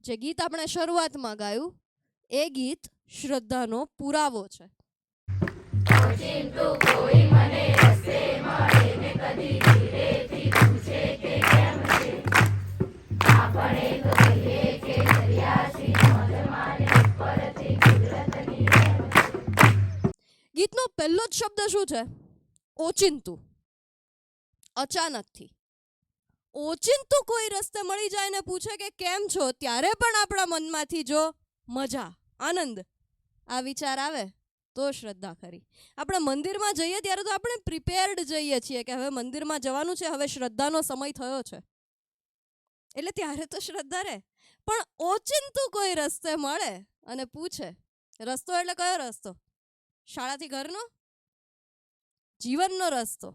જે ગીત આપણે શરૂઆતમાં ગાયું, એ ગીત શ્રદ્ધાનો પુરાવો છે. ગીતનો પહેલો જ શબ્દ શું છે? ઓચિંતું. અચાનકથી. ઓચિંતું કોઈ રસ્તે મળી જાય ને પૂછે કે કેમ છો? ત્યારે પણ આપણા મનમાંથી જો મજા, આનંદ, આ વિચાર આવે, તો શ્રદ્ધા ખરી. આપણે મંદિરમાં જઈએ ત્યારે તો આપણે પ્રિપેર્ડ જઈએ છીએ કે હવે મંદિરમાં જવાનું છે, હવે શ્રદ્ધાનો સમય થયો છે. એટલે ત્યારે તો શ્રદ્ધા રહે. પણ ઓચિંતું કોઈ રસ્તે મળે અને પૂછે, રસ્તો એટલે કયો રસ્તો? શાળાથી ઘરનો? જીવનનો રસ્તો?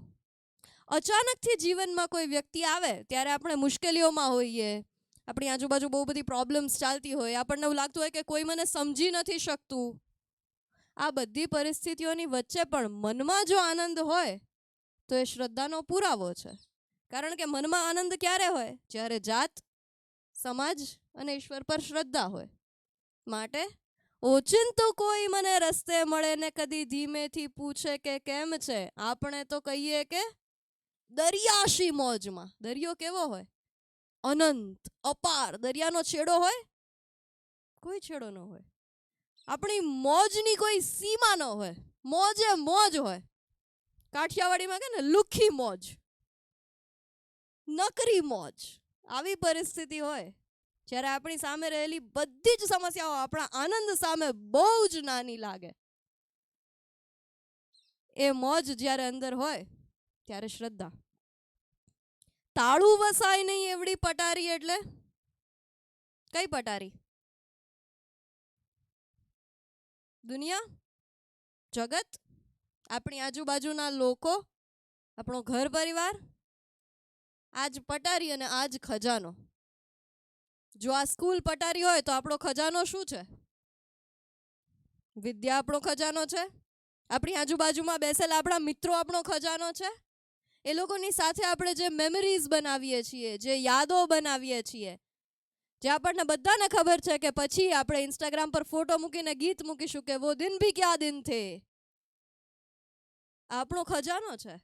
અચાનકથી જીવનમાં કોઈ વ્યક્તિ આવે, ત્યારે આપણે મુશ્કેલીઓમાં હોઈએ. આપણી આજુબાજુ બહુ બધી પ્રોબ્લેમ્સ ચાલતી હોય, આપણને એવું લાગતું હોય કે કોઈ મને સમજી નથી શકતું. આ બધી પરિસ્થિતિઓની વચ્ચે પણ મનમાં જો આનંદ હોય, તો એ શ્રદ્ધાનો પુરાવો છે. કારણ કે મનમાં આનંદ ક્યારે હોય? જ્યારે જાત, સમાજ અને ઈશ્વર પર શ્રદ્ધા હોય. માટે ઓચિંતું કોઈ મને રસ્તે મળે ને કદી ધીમેથી પૂછે કે કેમ છે? આપણે તો કહીએ કે દરિયાશી મોજમાં. દરિયો કેવો હોય? અનંત, અપાર. દરિયાનો છેડો હોય? કોઈ છેડો ન હોય. આપણી મોજની કોઈ સીમા ન હોય. મોજે મોજ હોય. કાઠિયાવાડીમાં કે ને, લુખી મોજ. નકરી મોજ. આવી પરિસ્થિતિ હોય. જ્યારે આપણી સામે રહેલી બધી જ સમસ્યાઓ આપણા આનંદ સામે બહુ જ નાની લાગે. એ મોજ જ્યારે અંદર હોય ત્યારે શ્રદ્ધા. તાળું વસાય નહીં એવડી પટારી એટલે? કઈ પટારી? દુનિયા? જગત? આપણી આજુબાજુના લોકો? આપણો ઘર પરિવાર? આજ પટારી અને આજ ખજાનો. જો આ સ્કૂલ પટારી હોય તો આપણો ખજાનો શું છે? વિદ્યા આપણો ખજાનો છે? આપણી આજુબાજુમાં બેસેલા આપણા મિત્રો આપણો ખજાનો છે? એ લોકોની સાથે આપણે જે મેમરીઝ બનાવીએ છીએ, જે યાદો બનાવીએ છીએ, જે આપણને બધાને ખબર છે કે પછી આપણે ઇન્સ્ટાગ્રામ પર ફોટો મૂકીને ગીત મૂકીશું કે વો દિન ભી ક્યા દિન થે? આપણો ખજાનો છે.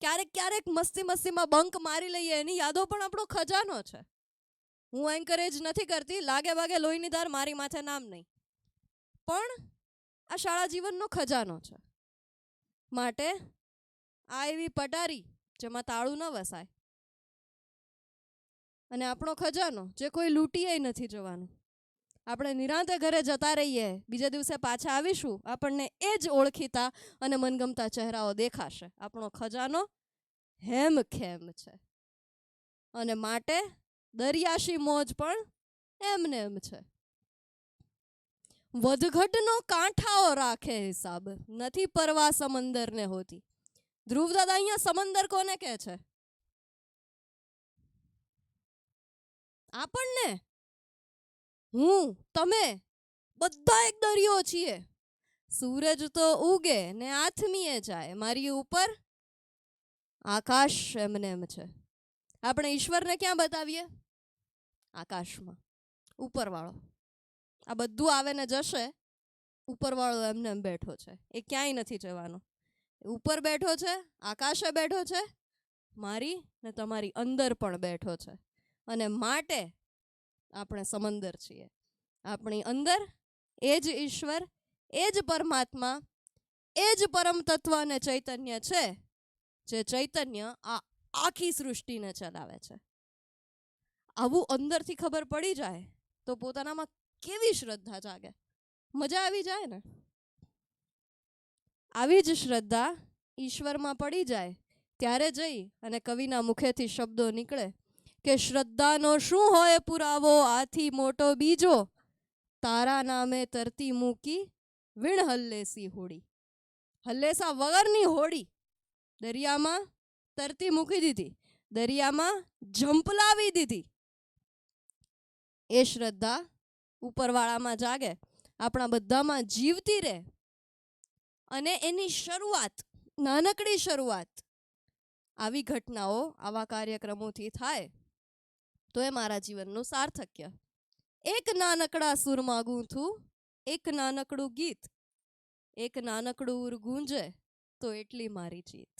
ક્યારેક ક્યારેક મસ્તી મસ્તીમાં બંક મારી લઈએ, એની યાદો પણ આપણો ખજાનો છે. હું એન્કરેજ નથી કરતી, લાગે વાગે લોહીની ધાર મારી માથે નામ નહીં. પણ આ શાળા જીવનનો ખજાનો છે. માટે આ એવી પટારી જેમાં તાળું ન વસાય. અને આપણો ખજાનો જે કોઈ લૂંટીએ નથી જવાનું. આપણે નિરાંતે ઘરે જતા રહીએ, બીજા દિવસે પાછા આવીશું, આપણને એ જ ઓળખીતા અને મનગમતા ચહેરાઓ દેખાશે. આપણો ખજાનો હેમ ખેમ છે. અને માટે દરિયાશી મોજ પણ એમને એમ છે. વધઘટનો કાંઠાઓ રાખે હિસાબ. નથી પરવા સમંદરને હોતી. ધ્રુવ દાદા અહીંયા સમંદર કોને કહે છે? આપણને? હું? તમે? બધા એક દરિયો છીએ. સૂરજ તો ઉગે ને આથમીએ જાય. મારી ઉપર આકાશ એમને એમ છે. આપણે ઈશ્વરને ક્યાં બતાવીએ? આકાશમાં. ઉપરવાળો. આ બધું આવે ને જશે, ઉપરવાળો એમને એમ બેઠો છે. એ ક્યાંય નથી જવાનો. ઉપર બેઠો છે, આકાશે બેઠો છે, મારી ને તમારી અંદર પણ બેઠો છે. અને માટે આપણે સમંદર છીએ. આપણી અંદર એ જ ઈશ્વર, એ જ પરમાત્મા, એ જ પરમ તત્વ અને ચૈતન્ય છે, જે ચૈતન્ય આ આખી સૃષ્ટિને ચલાવે છે. આવું અંદરથી ખબર પડી જાય તો પોતાનામાં કેવી શ્રદ્ધા જાગે? મજા આવી જાય ને? આવી જ શ્રદ્ધા ઈશ્વરમાં પડી જાય, ત્યારે જઈ અને કવિના મુખેથી શબ્દો નીકળે કે, શ્રદ્ધાનો શું હોય પુરાવો? આથી મોટો બીજો તારા નામે તરતી મૂકી વીણ હલ્લેસી હોડી. હલ્લેસા વગરની હોડી દરિયામાં તરતી મૂકી દીધી, દરિયામાં ઝંપલાવી દીધી. એ શ્રદ્ધા ઉપરવાળામાં જાગે, આપણા બધામાં જીવતી રહે. અને એની શરૂઆત, નાનકડી શરૂઆત, આવી ઘટનાઓ, આવા કાર્યક્રમોથી થાય, તો એ મારા જીવનનું સાર્થક્ય. એક નાનકડા સુરમાં ગૂંથું, એક નાનકડું ગીત, એક નાનકડું ઉર ગુંજે, તો એટલી મારી જીત.